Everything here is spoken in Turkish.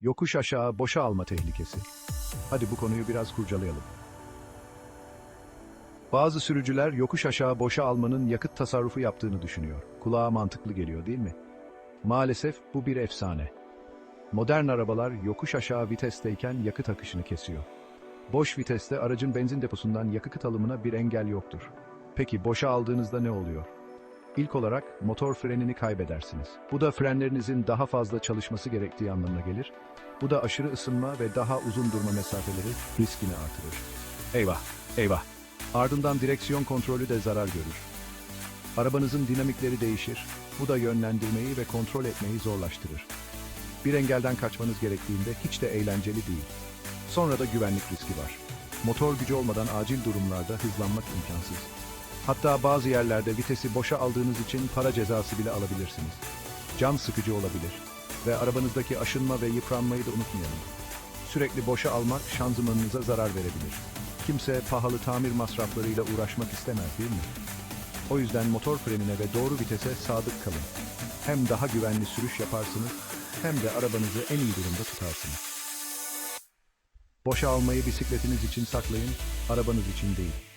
Yokuş aşağı boşa alma tehlikesi. Hadi bu konuyu biraz kurcalayalım. Bazı sürücüler yokuş aşağı boşa almanın yakıt tasarrufu yaptığını düşünüyor. Kulağa mantıklı geliyor değil mi? Maalesef bu bir efsane. Modern arabalar yokuş aşağı vitesteyken yakıt akışını kesiyor. Boş viteste aracın benzin deposundan yakıt alımına bir engel yoktur. Peki boşa aldığınızda ne oluyor? İlk olarak motor frenini kaybedersiniz. Bu da frenlerinizin daha fazla çalışması gerektiği anlamına gelir. Bu da aşırı ısınma ve daha uzun durma mesafeleri riskini artırır. Eyvah, eyvah. Ardından direksiyon kontrolü de zarar görür. Arabanızın dinamikleri değişir. Bu da yönlendirmeyi ve kontrol etmeyi zorlaştırır. Bir engelden kaçmanız gerektiğinde hiç de eğlenceli değil. Sonra da güvenlik riski var. Motor gücü olmadan acil durumlarda hızlanmak imkansız. Hatta bazı yerlerde vitesi boşa aldığınız için para cezası bile alabilirsiniz. Can sıkıcı olabilir. Ve arabanızdaki aşınma ve yıpranmayı da unutmayalım. Sürekli boşa almak şanzımanınıza zarar verebilir. Kimse pahalı tamir masraflarıyla uğraşmak istemez değil mi? O yüzden motor frenine ve doğru vitese sadık kalın. Hem daha güvenli sürüş yaparsınız hem de arabanızı en iyi durumda tutarsınız. Boşa almayı bisikletiniz için saklayın, arabanız için değil.